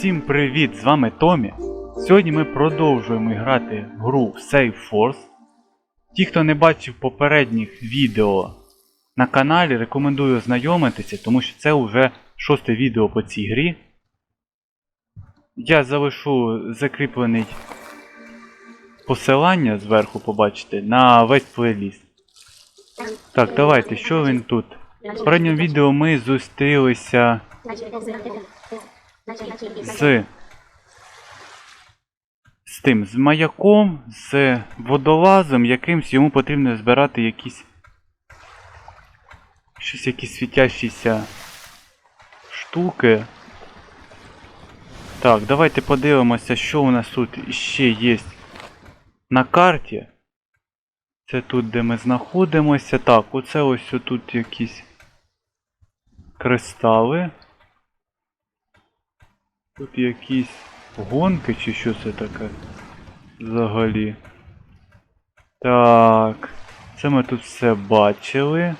Всім привіт! З вами Томі. Сьогодні ми продовжуємо грати в гру Save Force. Ті, хто не бачив попередніх відео на каналі, рекомендую ознайомитися, тому що це вже шосте відео по цій грі. Я залишу закріплений посилання зверху, побачите, на весь плейліст. Так, давайте, що він тут? В попередньому відео ми зустрілися з. З тим, з маяком, з водолазом, якимсь йому потрібно збирати якісь. Щось якісь світящіся штуки. Так, давайте подивимося, що у нас тут ще є на карті. Це тут, де ми знаходимося. Так, оце ось тут якісь кристали. Тут якісь гонки чи що це таке взагалі. Так. Це ми тут все бачили.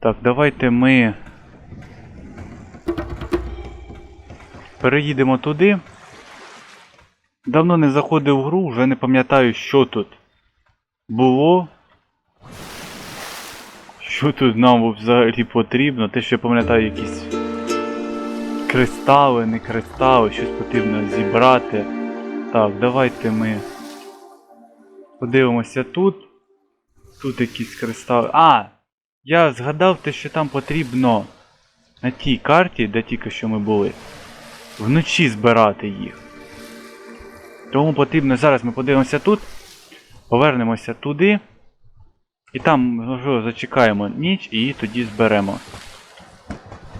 Так, давайте ми переїдемо туди. Давно не заходив в гру, вже не пам'ятаю, що тут було. Що тут нам взагалі потрібно? Те, що я пам'ятаю, якісь кристали, не кристали, щось потрібно зібрати. Так, давайте ми подивимося тут. Тут якісь кристали. А! Я згадав те, що там потрібно на тій карті, де тільки що ми були, вночі збирати їх. Тому потрібно зараз ми подивимося тут, повернемося туди. І там вже зачекаємо ніч і тоді зберемо.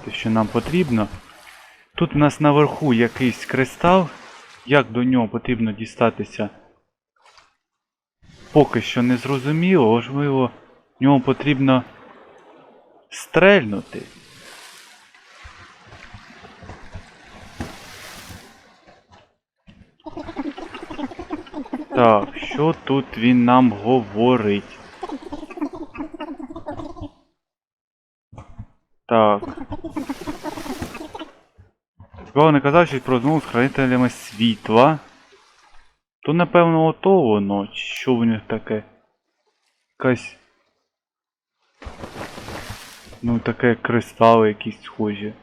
Те, що нам потрібно. Тут у нас наверху якийсь кристал. Як до нього потрібно дістатися? Поки що не зрозуміло, можливо, в нього потрібно стрельнути. Так, що тут він нам говорить? Так. Кого не казав щось про розмову з хранителями світла. То напевно ото воно, що в них таке? Якась. Ну таке кристали якісь схожі.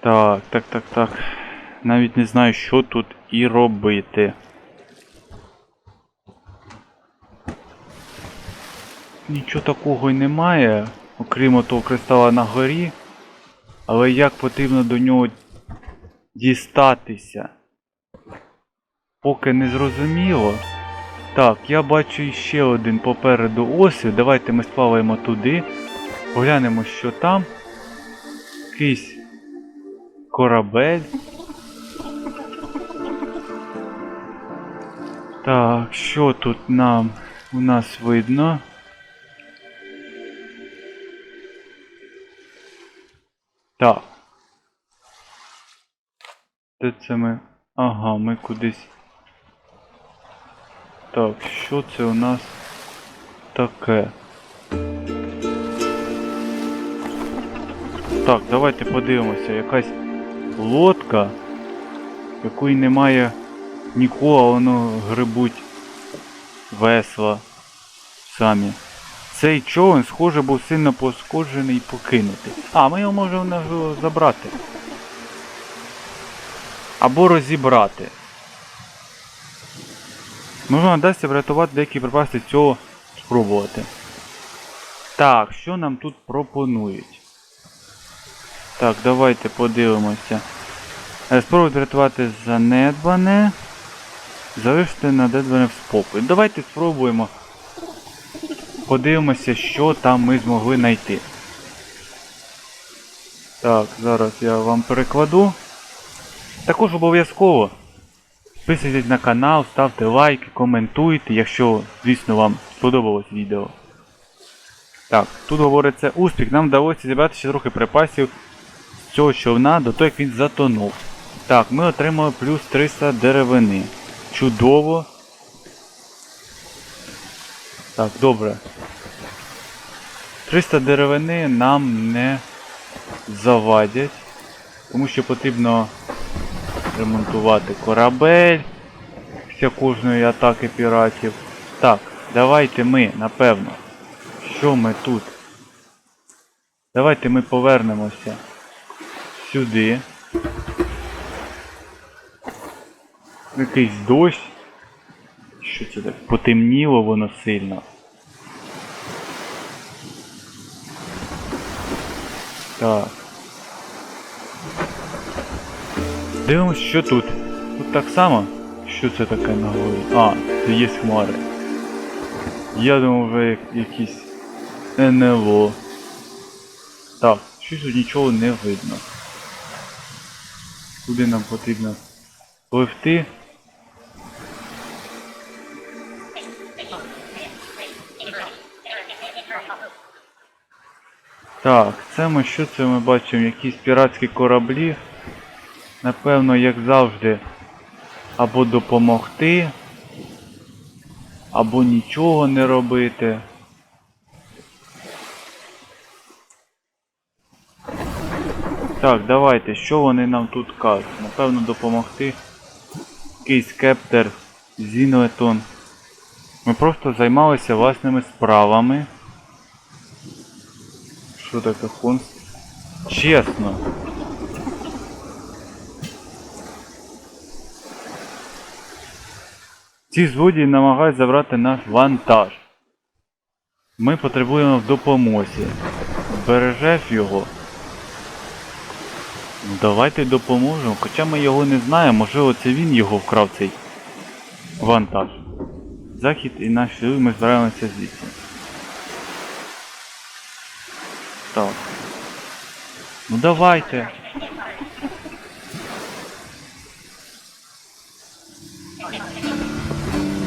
Так, так, так, так. Навіть не знаю, що тут і робити. Нічого такого й немає, окрім того кристала на горі. Але як потрібно до нього дістатися? Поки не зрозуміло. Так, я бачу ще один попереду острів. Давайте ми сплаваємо туди. Поглянемо, що там. Якийсь корабель. Так, що тут нам у нас видно? Так. Де це ми? Ага, ми кудись. Так, що це у нас таке? Так, давайте подивимося. Якась лодка, якої немає нікого, воно грибуть весла самі. Цей човен, схоже, був сильно пошкоджений і покинутий. А, ми його можемо забрати. Або розібрати. Можна вдасться врятувати деякі припаси цього спробувати. Так, що нам тут пропонують? Так, давайте подивимося. Е, Спробуйте врятувати занедбане. Залиште надедбане в спокій. Давайте спробуємо. Подивимося, що там ми змогли знайти. Так, зараз я вам перекладу. Також обов'язково підписуйтесь на канал, ставте лайки, коментуйте, якщо, звісно, вам сподобалось відео. Так, тут говориться успіх, нам вдалося зібрати ще трохи припасів з цього човна до того, як він затонув. Так, ми отримали плюс 300 деревини. Чудово. Так, добре. 300 деревини нам не завадять. Тому що потрібно ремонтувати корабель після кожної атаки піратів. Так, давайте ми, напевно. Що ми тут? Давайте ми повернемося сюди. Якийсь дощ. Що це так? Потемніло воно сильно. Так. Дивимось, що тут. Тут так само? Що це таке на голові? А, це є хмари. Я думав, як, якісь НЛО. Так, щось тут нічого не видно. Куди нам потрібно пливти? Так, це ми що це ми бачимо? Якісь піратські кораблі. Напевно, як завжди, або допомогти, або нічого не робити. Так, давайте, що вони нам тут кажуть? Напевно, допомогти. Якийсь кептер, Зінлетон. Ми просто займалися власними справами. Що таке хонс? Чесно. Ці злодії намагають забрати наш вантаж. Ми потребуємо в допомозі. Збережеш його. Ну давайте допоможемо. Хоча ми його не знаємо, можливо це він його вкрав цей вантаж. Захід і наші сили ми збираємося звідси. Так. Ну давайте.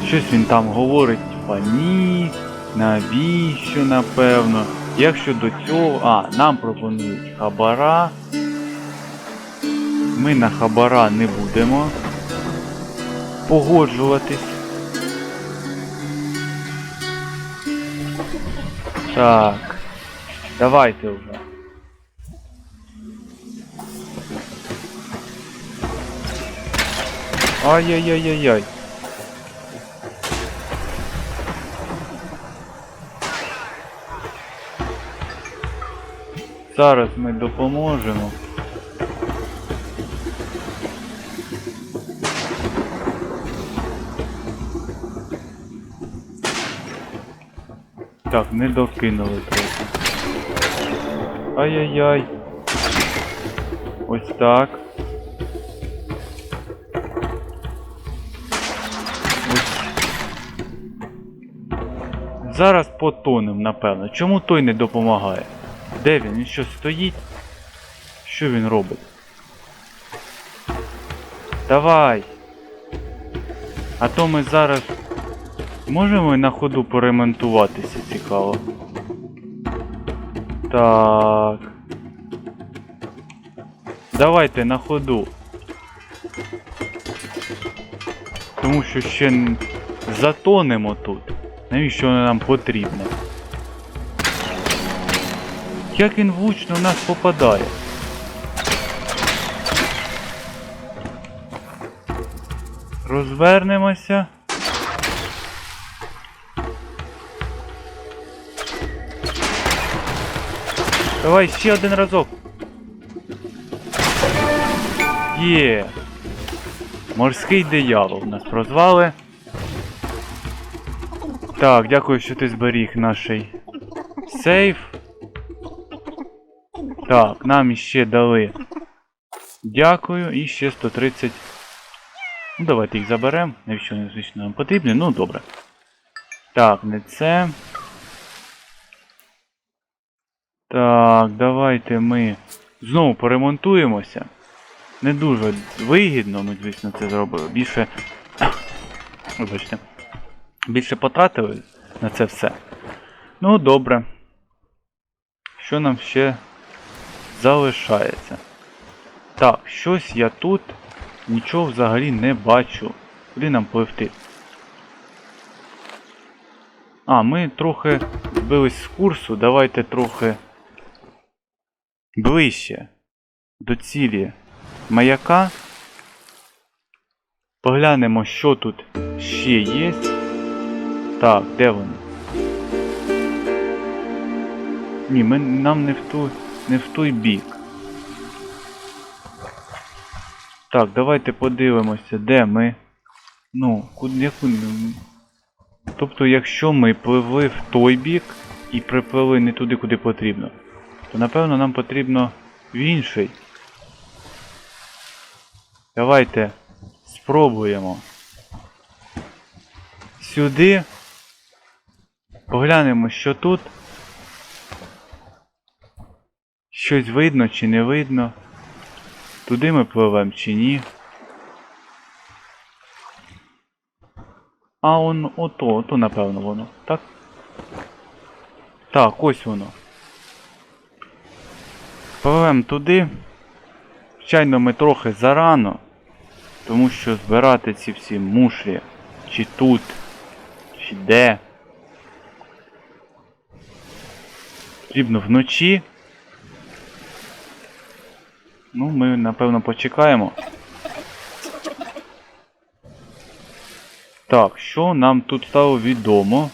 Щось він там говорить, типа ні, навіщо, напевно. Як щодо цього... А, нам пропонують хабара. Ми на хабара не будемо погоджуватись. Так. Давайте вже. Ай-яй-яй-яй-яй. Зараз ми допоможемо. Так, не докинули. Ай-яй-яй. Ось так. Ось. Зараз потонем, напевно. Чому той не допомагає? Де він? Він що стоїть? Що він робить? Давай! А то ми зараз можемо на ходу поремонтуватися цікаво. Так. Давайте на ходу. Тому що ще затонемо тут. Навіщо воно нам потрібно? Як він влучно в нас попадає? Розвернемося. Давай ще один разок. Є. Морський диявол нас прозвали. Так, дякую, що ти зберіг наш сейф. Так, нам іще дали. Дякую, і ще 130. Ну, давайте їх заберемо. Навіщо вони, звісно, нам потрібні? Ну, добре. Так, не це. Так, давайте ми знову поремонтуємося. Не дуже вигідно, ми, звісно, це зробили. Більше. Вибачте. Більше потратили на це все. Ну, добре. Що нам ще залишається? Так, щось я тут нічого взагалі не бачу. Куди нам пливти? А, ми трохи збились з курсу. Давайте трохи ближче до цілі маяка. Поглянемо, що тут ще є. Так, де вони? Ні, ми, нам не в ту, не в той бік. Так, давайте подивимося, де ми. Ну, куди. Тобто, якщо ми пливли в той бік і приплили не туди, куди потрібно, то напевно нам потрібно в інший. Давайте спробуємо. Сюди. Поглянемо, що тут. Щось видно чи не видно. Туди ми пливемо чи ні. А он ото, ото напевно воно, так? Так, ось воно. Пливемо туди. Звичайно, ми трохи зарано, тому що збирати ці всі мушлі, чи тут, чи де. Потрібно вночі. Ну, ми напевно почекаємо. Так, що нам тут стало відомо?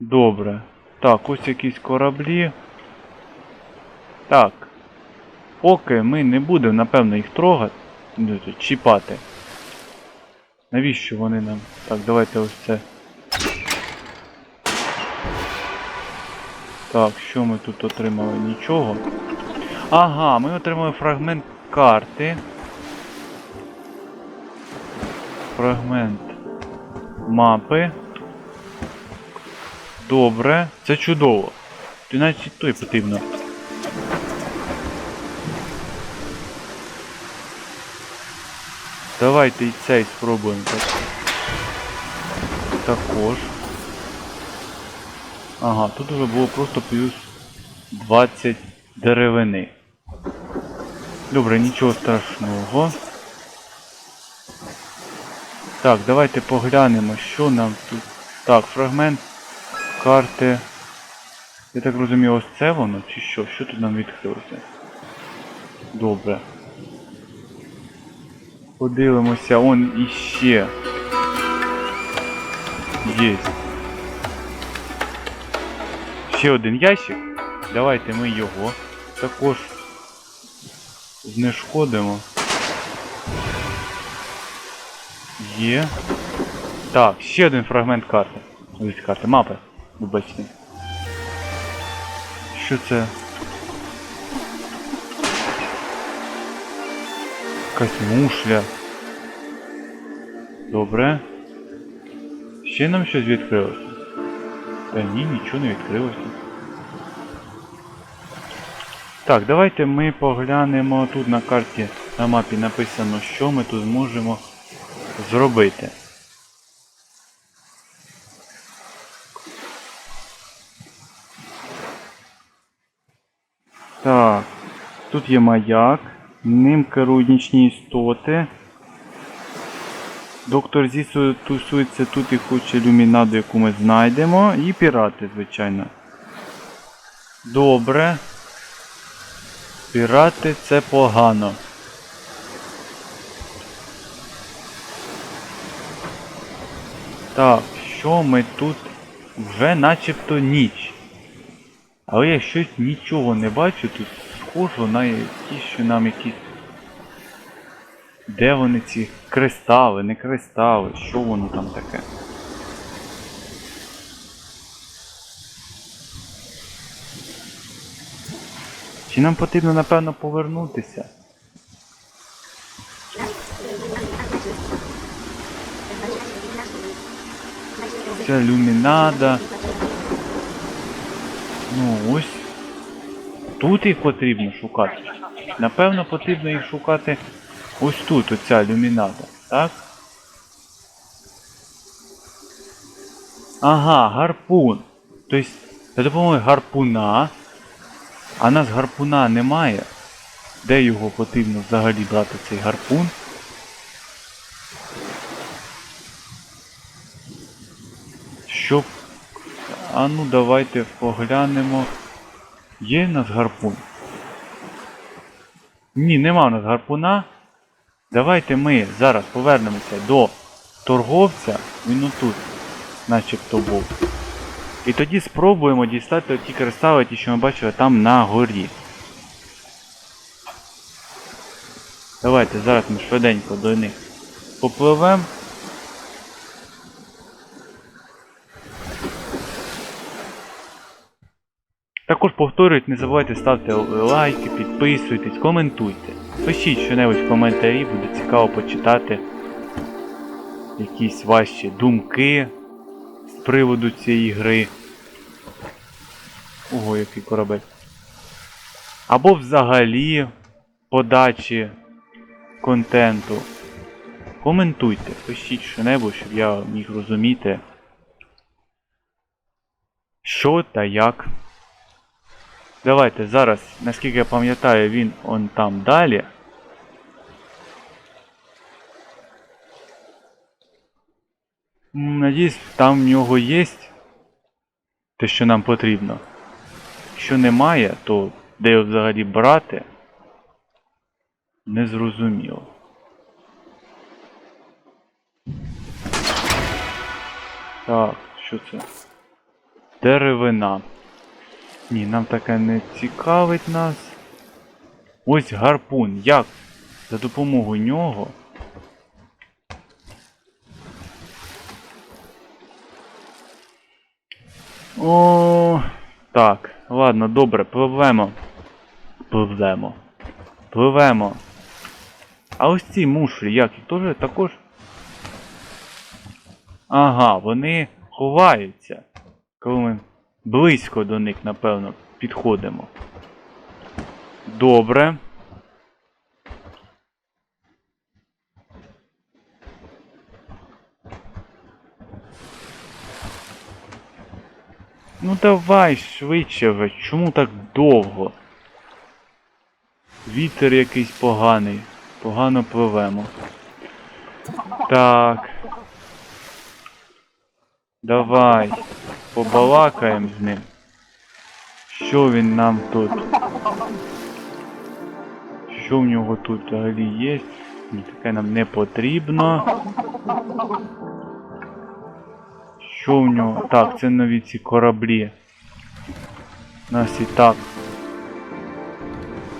Добре. Так, ось якісь кораблі. Так. Поки ми не будемо, напевно, їх трогати, ну, чіпати. Навіщо вони нам? Так, давайте ось це. Так, що ми тут отримали? Нічого. Ага, ми отримали фрагмент карти. Фрагмент мапи. Добре, це чудово. Ти навіть той потрібно. Давайте і цей спробуємо. Також. Ага, тут вже було просто плюс 20 деревини. Добре, нічого страшного. Так, давайте поглянемо, що нам тут. Так, фрагмент карти. Я так розумію, ось це воно чи що? Що тут нам відкрилося? Добре. Подивимося, он іще. Є. Ще один ящик. Давайте ми його також знешкодимо. Є. Так, ще один фрагмент карти. Ось карти, мапи. Вибачте. Що це? Якась мушля. Добре. Ще нам щось відкрилося. Та ні, нічого не відкрилося. Так, давайте ми поглянемо тут на карті на мапі написано, що ми тут зможемо зробити. Так, тут є маяк, ним керують нічні істоти. Доктор Зісу тусується тут і хоче люмінаду, яку ми знайдемо. І пірати, звичайно. Добре. Пірати це погано. Так, що ми тут? Вже начебто ніч. Але я щось нічого не бачу, тут схожу на ті, що нам якісь. Де вони ці кристали, не кристали, що воно там таке? Чи нам потрібно, напевно, повернутися? Ця люмінада. Ну ось. Тут їх потрібно шукати. Напевно, потрібно їх шукати ось тут, оця люмінада, так? Ага, гарпун. Тобто, за допомогою гарпуна. А нас гарпуна немає. Де його потрібно взагалі брати цей гарпун? Щоб А ну давайте поглянемо. Є в нас гарпун? Ні, нема в нас гарпуна. Давайте ми зараз повернемося до торговця. Він отут, начебто був. І тоді спробуємо дістати ті кристали, ті, що ми бачили там на горі. Давайте зараз ми швиденько до них попливемо. Також повторюють, не забувайте ставити лайки, підписуйтесь, коментуйте. Пишіть що-небудь в коментарі, буде цікаво почитати якісь ваші думки з приводу цієї гри. Ого, який корабель. Або взагалі подачі контенту. Коментуйте, пишіть що-небудь, щоб я міг розуміти, що та як. Давайте зараз, наскільки я пам'ятаю, він он там далі. Надіюсь, там в нього є те, що нам потрібно. Якщо немає, то де його взагалі брати? Незрозуміло. Так, що це? Деревина. Ні, нам таке не цікавить нас. Ось гарпун. Як? За допомогою нього. О, так, ладно, добре, пливемо. Пливемо. Пливемо. А ось ці мушлі, як їх теж також. Ага, вони ховаються. Коли ми близько до них, напевно, підходимо. Добре. Ну давай швидше вже, чому так довго? Вітер якийсь поганий. Погано пливемо. Так. Давай. Побалакаємо з ним. Що він нам тут? Що в нього тут взагалі є? Таке нам не потрібно. Що в нього? Так, це нові ці кораблі. Нас і так.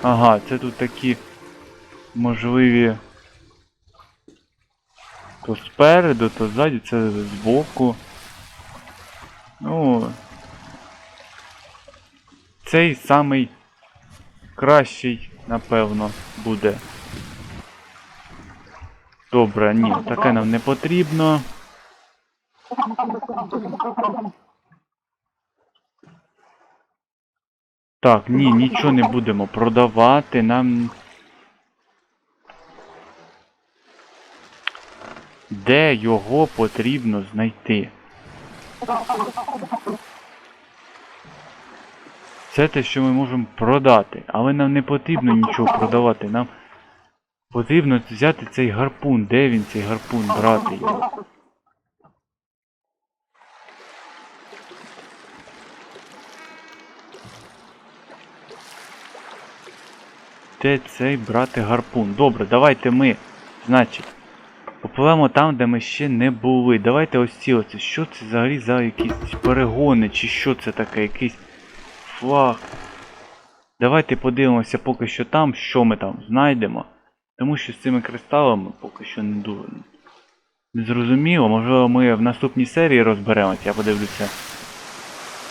Ага, це тут такі можливі. То спереду, то ззаді, це збоку. Ну. Цей самий кращий, напевно, буде. Добре, ні, таке нам не потрібно. Так, ні, нічого не будемо продавати, нам. Де його потрібно знайти? Це те, що ми можемо продати, але нам не потрібно нічого продавати. Нам потрібно взяти цей гарпун. Де він цей гарпун брати його? Де цей брати гарпун? Добре, давайте ми, значить, попливемо там, де ми ще не були. Давайте ось ці. Що це взагалі за якісь перегони, чи що це таке, якийсь флаг. Давайте подивимося поки що там, що ми там знайдемо. Тому що з цими кристалами поки що не дуже не зрозуміло. Можливо, ми в наступній серії розберемося. Я подивлюся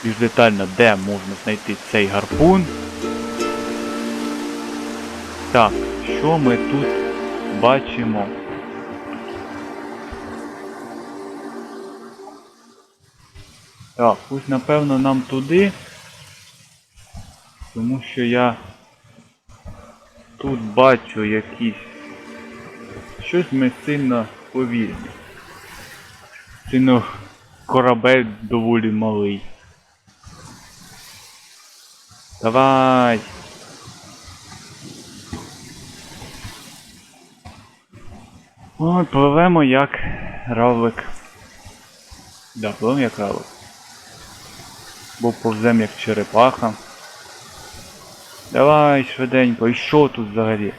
більш детально, де можна знайти цей гарпун. Так, що ми тут бачимо? Так, ось напевно нам туди. Тому що я тут бачу якісь... Щось ми сильно повільні. Сильно корабель доволі малий. Давай! Ой, пливемо як равлик. Да, пливемо як равлик. Бо повзем як черепаха. Давай швиденько, і що тут взагалі?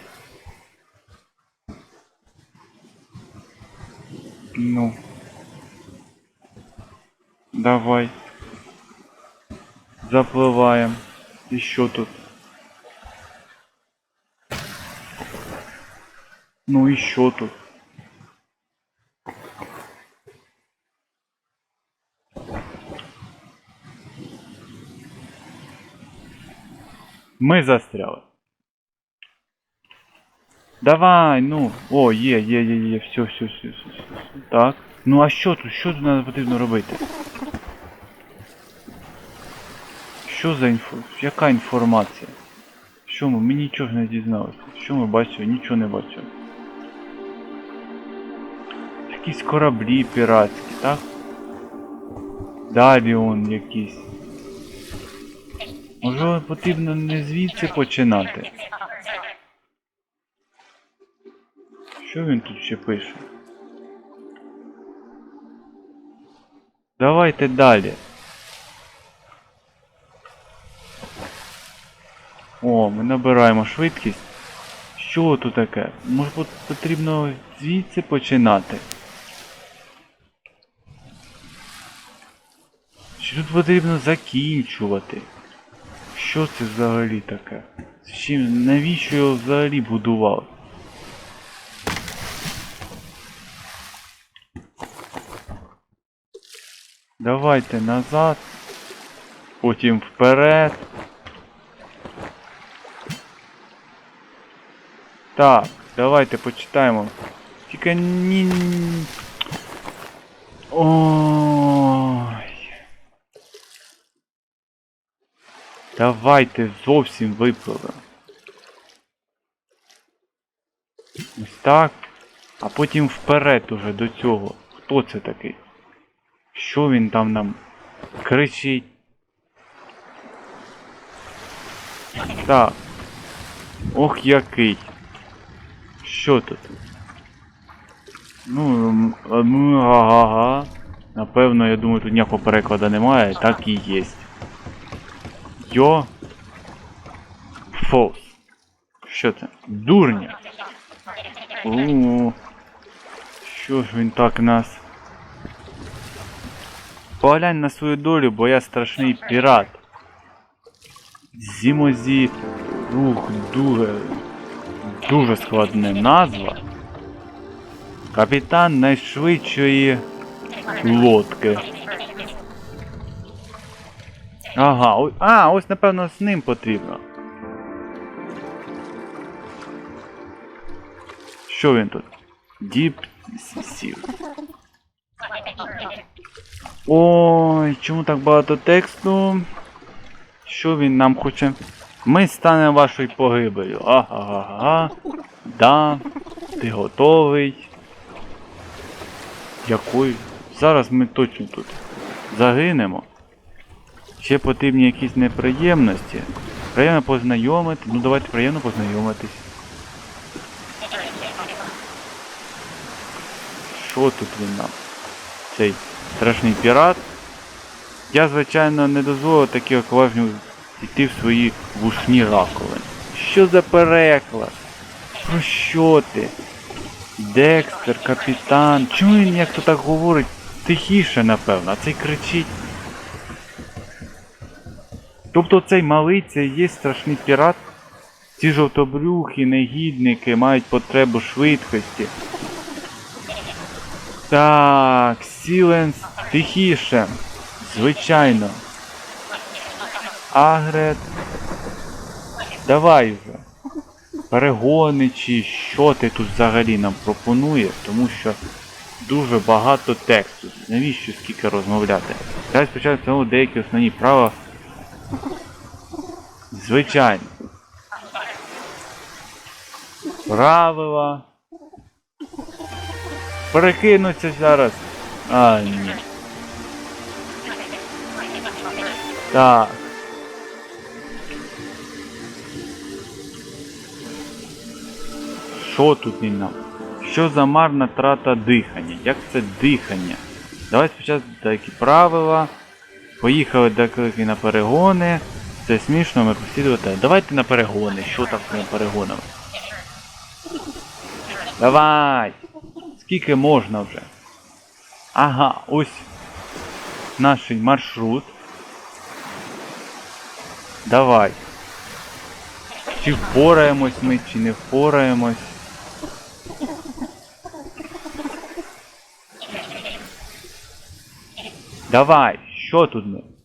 Ну. Давай. Запливаємо. І що тут? Ну і що тут? Ми застряли. Давай, ну. О, є, є, є, є, все, все, все, все, все. Так. Ну а що тут? Що тут нам потрібно робити? Що за інфо... Яка інформація? Що ми? Ми нічого не дізналися. Що ми бачили? Нічого не бачили. Якісь кораблі піратські, так? Далі он якісь. Може потрібно не звідси починати. Що він тут ще пише? Давайте далі. О, ми набираємо швидкість. Що тут таке? Може потрібно звідси починати? Чи тут потрібно закінчувати? Що це взагалі таке? З чим, навіщо його взагалі будували? Давайте назад. Потім вперед. Так, давайте почитаємо. Тільки ні. Ой. Давайте зовсім випливемо. Ось так. А потім вперед уже до цього. Хто це такий? Що він там нам кричить? Так. Ох який. Що тут? Ну, м, ага. Напевно, я думаю, тут ніякого перекладу немає, так і є. Йо. Фос. Що це? Дурня. У. Що ж він так нас? Поглянь на свою долю, бо я страшний пірат. Зімозі. Ух, дуже. Дуже складна назва. Капітан найшвидшої лодки. Ага, о- а, ось напевно з ним потрібно. Що він тут? Діп сів. Ой, чому так багато тексту? Що він нам хоче? Ми станемо вашою погибелю. Ага-га-га. Да. Ти готовий. Якою? Зараз ми точно тут загинемо. Ще потрібні якісь неприємності. Приємно познайомити. Ну давайте приємно познайомитись. Що тут він нам? Цей страшний пірат. Я, звичайно, не дозволив таких акважнів йти в свої вушні раковини. Що за переклад? Про що ти? Декстер, капітан. Чому він як то так говорить? Тихіше, напевно, а цей кричить. Тобто цей малий це є страшний пірат? Ці жовтобрюхи, негідники мають потребу швидкості. Так, Сіленс, тихіше. Звичайно. Агрет. Давай вже. Перегони чи що ти тут взагалі нам пропонуєш, тому що дуже багато тексту. Навіщо скільки розмовляти? Давай спочатку деякі основні права. Звичайно. Правила. Перекинуться зараз. А, ні. Так. Що тут він нам? Що за марна трата дихання? Як це дихання? Давай спочатку такі правила. Поїхали декілька на перегони. Це смішно, ми послідувати. Давайте на перегони. Що там з перегонами? Давай! Скільки можна вже? Ага, ось наш маршрут. Давай. Чи впораємось ми, чи не впораємось. Давай, що тут ми?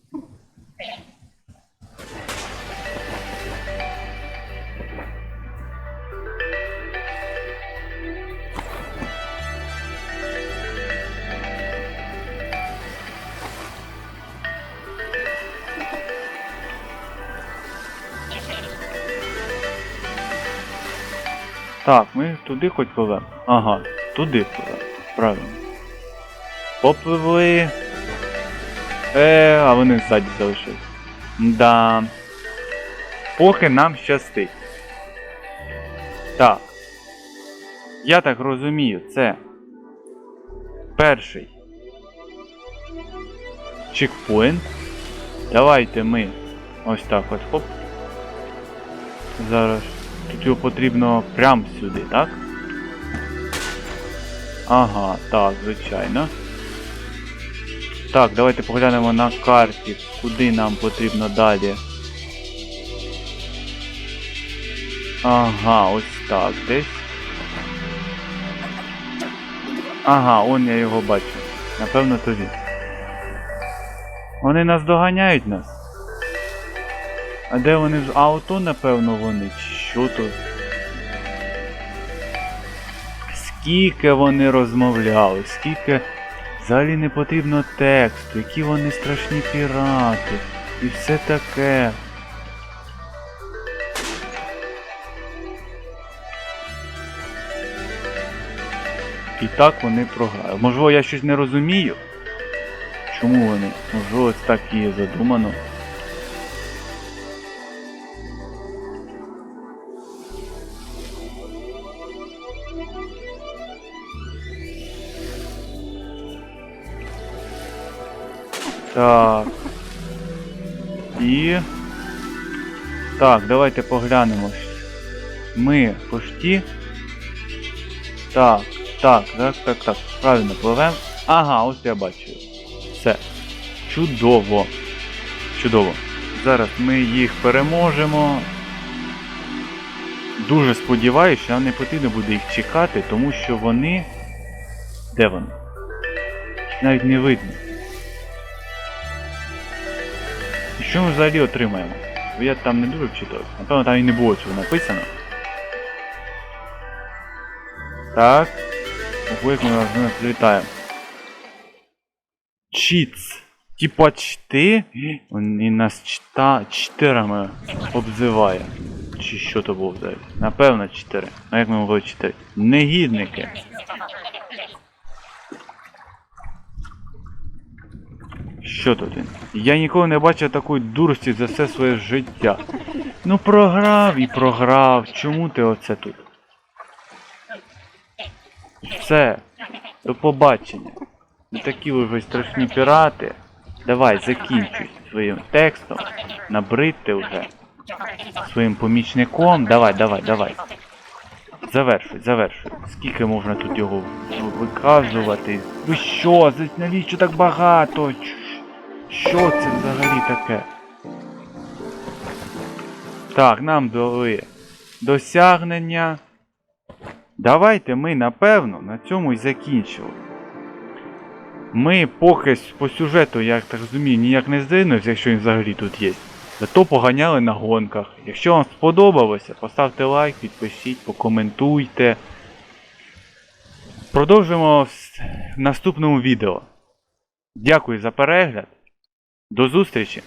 Так, ми туди хоч пливемо. Ага, туди пливемо. Правильно. Попливли. Е, а вони ззаді залишились. Да. Поки нам щастить. Так. Я так розумію, це перший чекпоінт. Давайте ми ось так от хоп. Зараз. Тут його потрібно прямо сюди, так? Ага, так, звичайно. Так, давайте поглянемо на карті, куди нам потрібно далі. Ага, ось так десь. Ага, он я його бачу. Напевно, то він. Вони нас доганяють нас. А де вони в ауто, напевно, вони? Що? Скільки вони розмовляли, скільки взагалі не потрібно тексту, які вони страшні пірати і все таке. І так вони програли. Можливо, я щось не розумію. Чому вони? Можливо, ось так і задумано. Так. І. Так, давайте поглянемо. Ми пошті. Так, так, так, так, так. Правильно пливемо. Ага, ось я бачу. Все. Чудово. Чудово. Зараз ми їх переможемо. Дуже сподіваюся, що нам не потрібно буде їх чекати, тому що вони. Де вони? Навіть не видно. Що ми взагалі отримаємо? Я там не дуже вчитався. Напевно, там і не було цього написано. Так. Ось ми вас злітаємо. Чіц. Типа чти. Він нас чта чотирами обзиває. Чи що то було взагалі? Напевно, чотири. А як ми могли чотири? Негідники. Що тут він? Я ніколи не бачив такої дурості за все своє життя. Ну програв і програв. Чому ти оце тут? Все. До побачення. Не такі ви вже страшні пірати. Давай, закінчуй своїм текстом. Набридьте вже. Своїм помічником. Давай, давай, давай. Завершуй, завершуй. Скільки можна тут його виказувати? Ви що? Навіщо так багато? Що це взагалі таке? Так, нам дали досягнення. Давайте ми, напевно, на цьому і закінчили. Ми поки по сюжету, я так розумію, ніяк не здвинувся, якщо він взагалі тут є. Зато поганяли на гонках. Якщо вам сподобалося, поставте лайк, підпишіть, покоментуйте. Продовжимо в наступному відео. Дякую за перегляд. До зустрічі!